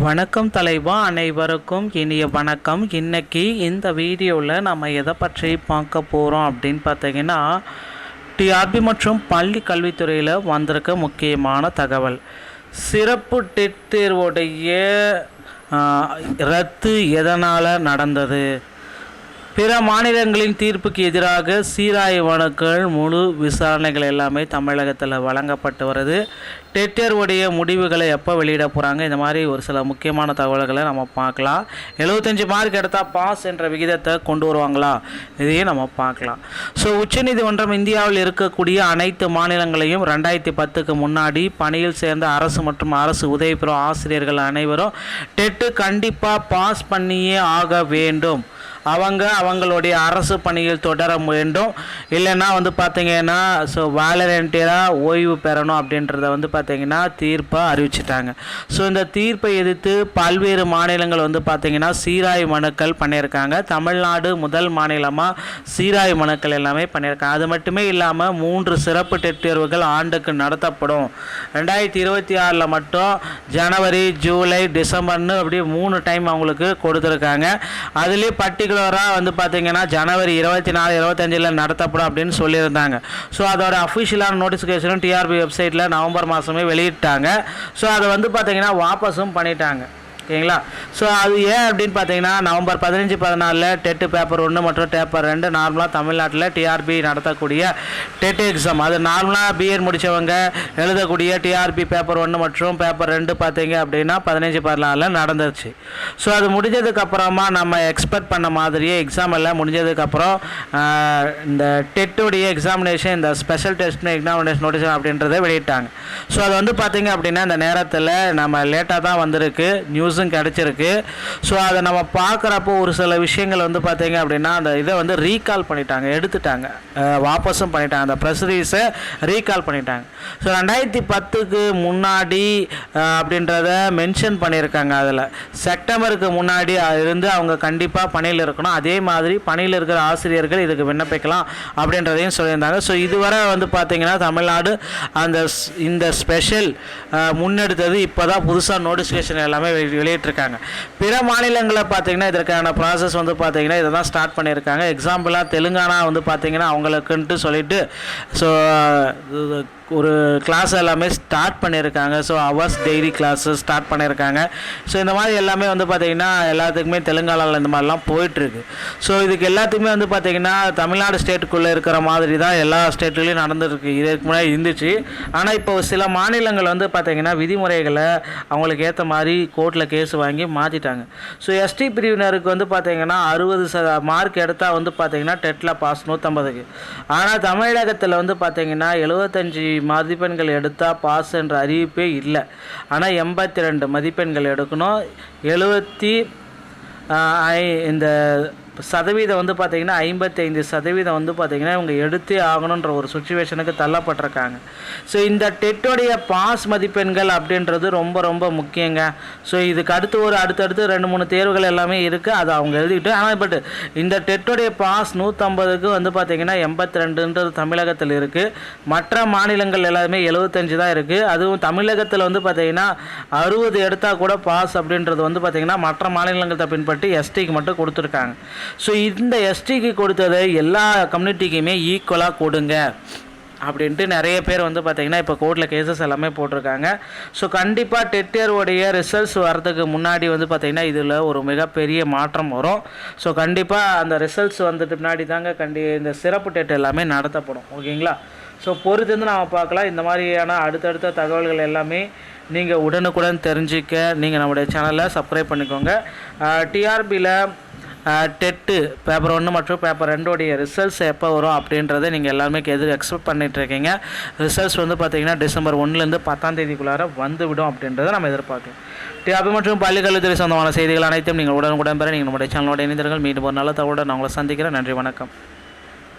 வணக்கம் தலைவா அனைவருக்கும் இனிய வணக்கம். இன்னைக்கு இந்த வீடியோவில் நம்ம எதை பற்றி பார்க்க போகிறோம் அப்படின்னு பார்த்தீங்கன்னா டிஆர்பி மற்றும் பள்ளி கல்வித்துறையில் வந்திருக்க முக்கியமான தகவல். சிறப்பு டெட் தேர்வுடைய ரத்து எதனால் நடந்தது? பிற மாநிலங்களின் தீர்ப்புக்கு எதிராக சீராய வழக்குகள் முழு விசாரணைகள் எல்லாமே தமிழகத்தில் வழங்கப்பட்டு வருது. டெட்டருடைய முடிவுகளை எப்போ வெளியிட போகிறாங்க இந்த மாதிரி ஒரு சில முக்கியமான தகவல்களை நம்ம பார்க்கலாம். எழுபத்தஞ்சி மார்க் எடுத்தால் பாஸ் என்ற விகிதத்தை கொண்டு வருவாங்களா? இதையும் நம்ம பார்க்கலாம். ஸோ உச்சநீதிமன்றம் இந்தியாவில் இருக்கக்கூடிய அனைத்து மாநிலங்களையும் ரெண்டாயிரத்தி பத்துக்கு முன்னாடி பணியில் சேர்ந்த அரசு மற்றும் அரசு உதவி பெறும் ஆசிரியர்கள் அனைவரும் டெட்டு கண்டிப்பாக பாஸ் பண்ணியே ஆக வேண்டும். அவங்க அவங்களுடைய அரசு பணியில் தொடர வேண்டும். இல்லைன்னா வந்து பார்த்தீங்கன்னா ஸோ வாலண்டியராக ஓய்வு பெறணும் அப்படின்றத வந்து பார்த்தீங்கன்னா தீர்ப்பை அறிவிச்சிட்டாங்க. ஸோ இந்த தீர்ப்பை எதிர்த்து பல்வேறு மாநிலங்கள் வந்து பார்த்தீங்கன்னா சீராய் மனுக்கள் பண்ணியிருக்காங்க. தமிழ்நாடு முதல் மாநிலமாக சீராய் மனுக்கள் எல்லாமே பண்ணியிருக்காங்க. அது மட்டுமே இல்லாமல் மூன்று சிறப்பு டெட் தேர்வுகள் ஆண்டுக்கு நடத்தப்படும். ரெண்டாயிரத்தி இருபத்தி ஆறில் மட்டும் ஜனவரி ஜூலை டிசம்பர்னு அப்படியே மூணு டைம் அவங்களுக்கு கொடுத்துருக்காங்க. அதுலேயே ரெகுலராக வந்து பார்த்தீங்கன்னா ஜனவரி இருபத்தி நாலு இருபத்தஞ்சில் நடத்தப்படும் அப்படின்னு சொல்லியிருந்தாங்க. ஸோ அதோட அஃபிஷியலான நோட்டிஃபிகேஷனும் டிஆர்பி வெப்சைட்டில் நவம்பர் மாதமே வெளியிட்டாங்க. ஸோ அதை வந்து பார்த்தீங்கன்னா வாபஸும் பண்ணிட்டாங்க. ஓகேங்களா? ஸோ அது ஏன் அப்படின்னு பார்த்தீங்கன்னா நவம்பர் பதினஞ்சு பதினாலில் டெட்டு பேப்பர் ஒன்று மற்றும் பேப்பர் ரெண்டு நார்மலாக தமிழ்நாட்டில் டிஆர்பி நடத்தக்கூடிய டெட் எக்ஸாம். அது நார்மலாக பிஎட் முடித்தவங்க எழுதக்கூடிய டிஆர்பி பேப்பர் ஒன்று மற்றும் பேப்பர் ரெண்டு பார்த்தீங்க அப்படின்னா பதினஞ்சு பதினாலில் நடந்துருச்சு. ஸோ அது முடிஞ்சதுக்கப்புறமா நம்ம எக்ஸ்பெக்ட் பண்ண மாதிரியே எக்ஸாம் எல்லாம் முடிஞ்சதுக்கப்புறம் இந்த டெட்டுடைய எக்ஸாமினேஷன் இந்த ஸ்பெஷல் டெஸ்ட் எக்ஸாமினேஷன் நோட்டிஸ் அப்படின்றத வெளியிட்டாங்க. ஸோ அது வந்து பார்த்தீங்க அப்படின்னா இந்த நேரத்தில் நம்ம லேட்டாக தான் வந்திருக்கு. நியூஸ் நியூஸும் கிடச்சிருக்கு. ஸோ அதை நம்ம பார்க்குறப்போ ஒரு சில விஷயங்கள் வந்து பார்த்தீங்க அப்படின்னா அந்த இதை வந்து ரீகால் பண்ணிட்டாங்க எடுத்துட்டாங்க. வாபஸும் பண்ணிட்டாங்க. அந்த ப்ரெஸ் ரிலீஸை ரீகால் பண்ணிட்டாங்க. ஸோ ரெண்டாயிரத்தி பத்துக்கு முன்னாடி அப்படின்றத மென்ஷன் பண்ணியிருக்காங்க அதில். செப்டம்பருக்கு முன்னாடி இருந்து அவங்க கண்டிப்பாக பணியில் இருக்கணும். அதே மாதிரி பணியில் இருக்கிற ஆசிரியர்கள் இதுக்கு விண்ணப்பிக்கலாம் அப்படின்றதையும் சொல்லியிருந்தாங்க. ஸோ இதுவரை வந்து பார்த்தீங்கன்னா தமிழ்நாடு அந்த ஸ்- இந்த ஸ்பெஷல் முன்னெடுத்தது இப்போ தான் புதுசாக நோட்டிஃபிகேஷன் எல்லாமே வெளியிட்டிருக்காங்க. பிற மாநிலங்களில் பார்த்தீங்கன்னா இதற்கான ப்ராசஸ் வந்து பார்த்தீங்கன்னா இதை தான் ஸ்டார்ட் பண்ணியிருக்காங்க. எக்ஸாம்பிளாக தெலுங்கானா வந்து பார்த்தீங்கன்னா அவங்களுக்குன்ட்டு சொல்லிட்டு ஸோ ஒரு கிளாஸ் எல்லாமே ஸ்டார்ட் பண்ணியிருக்காங்க. So hours daily classes start பண்ணியிருக்காங்க. ஸோ இந்த மாதிரி எல்லாமே வந்து பார்த்திங்கன்னா எல்லாத்துக்குமே தெலுங்கானாவில் இந்த மாதிரிலாம் போயிட்டுருக்கு. ஸோ இதுக்கு எல்லாத்துக்குமே வந்து பார்த்திங்கன்னா தமிழ்நாடு ஸ்டேட்டுக்குள்ளே இருக்கிற மாதிரி தான் எல்லா ஸ்டேட்லேயும் நடந்துருக்கு. இதுக்கு முன்னாடி இருந்துச்சு. ஆனால் இப்போ சில மாநிலங்கள் வந்து பார்த்திங்கன்னா விதிமுறைகளை அவங்களுக்கு ஏற்ற மாதிரி கோர்ட்டில் கேஸ் வாங்கி மாற்றிட்டாங்க ஸோ எஸ்டி பிரிவினருக்கு வந்து பார்த்திங்கன்னா அறுபது ச மார்க் எடுத்தால் வந்து பார்த்திங்கன்னா டெட்டில் பாஸ் நூற்றம்பதுக்கு ஆனால் தமிழகத்தில் வந்து பார்த்திங்கன்னா எழுபத்தஞ்சி மதிப்பெண்கள் எடுத்தால் பாஸ் என்ற அறிவிப்பே இல்லை. ஆனால் எண்பத்தி ரெண்டு மதிப்பெண்கள் எடுக்கணும். எழுபத்தி இந்த இப்போ சதவீதம் வந்து பார்த்திங்கன்னா ஐம்பத்தைந்து சதவீதம் வந்து பார்த்திங்கன்னா இவங்க எடுத்தே ஆகணுன்ற ஒரு சுச்சுவேஷனுக்கு தள்ளப்பட்டிருக்காங்க. ஸோ இந்த டெட்டோடைய பாஸ் மதிப்பெண்கள் அப்படின்றது ரொம்ப ரொம்ப முக்கியங்க. ஸோ இதுக்கு அடுத்து ஒரு அடுத்தடுத்து ரெண்டு மூணு தேர்வுகள் எல்லாமே இருக்குது அதை அவங்க எழுதிக்கிட்டு ஆனால் பட் இந்த டெட்டோடைய பாஸ் நூற்றம்பதுக்கு வந்து பார்த்திங்கன்னா எண்பத்தி ரெண்டுன்றது தமிழகத்தில் இருக்குது மற்ற மாநிலங்கள் எல்லாமே எழுபத்தஞ்சு தான் இருக்குது அதுவும் தமிழகத்தில் வந்து பார்த்திங்கன்னா அறுபது எடுத்தால் கூட பாஸ் அப்படின்றது வந்து பார்த்திங்கன்னா மற்ற மாநிலங்களை பின்பற்றி எஸ்டிக்கு மட்டும் கொடுத்துருக்காங்க. ஸோ இந்த எஸ்டிக்கு கொடுத்ததை எல்லா கம்யூனிட்டிக்குமே ஈக்குவலாக கொடுங்க. அப்படின்ட்டு நிறைய பேர் வந்து பார்த்திங்கன்னா இப்போ கோர்ட்டில் கேசஸ் எல்லாமே போட்டிருக்காங்க. ஸோ கண்டிப்பாக டெட்டருடைய ரிசல்ட்ஸ் வரதுக்கு முன்னாடி வந்து பார்த்திங்கன்னா இதில் ஒரு மிகப்பெரிய மாற்றம் வரும். ஸோ கண்டிப்பாக அந்த ரிசல்ட்ஸ் வந்துட்டு முன்னாடி தாங்க கண்டி இந்த சிறப்பு டெட் எல்லாமே நடத்தப்படும். ஓகேங்களா? ஸோ பொறுத்திருந்து நாம் பார்க்கலாம். இந்த மாதிரியான அடுத்தடுத்த தகவல்கள் எல்லாமே நீங்கள் உடனுக்குடன் தெரிஞ்சிக்க நீங்கள் நம்முடைய சேனலை சப்ஸ்கிரைப் பண்ணிக்கோங்க. டிஆர்பியில் டெட்டு பேப்பர் ஒன்று மற்றும் பேப்பர் ரெண்டோடைய ரிசல்ட்ஸ் எப்போ வரும் அப்படின்றத நீங்கள் எல்லாருமே எதிர் எக்ஸ்பெக்ட் பண்ணிகிட்ருக்கீங்க ரிசல்ட்ஸ் வந்து பார்த்தீங்கன்னா டிசம்பர் ஒன்றுலேருந்து பத்தாம் தேதிக்குள்ளார வந்துவிடும் அப்படின்றத நம்ம எதிர்பார்க்கலாம் டிஆபி மற்றும் பள்ளிக்கல்வித்துறை சொந்தமான செய்திகள் அனைத்தும் நீங்கள் உடனுக்குடன் பெற நீங்கள் நம்முடைய சேனலோட இணைந்தர்கள் மீண்டும் ஒரு நல்ல தகவலுடன் நான் உங்களை சந்திக்கிறேன். நன்றி வணக்கம்.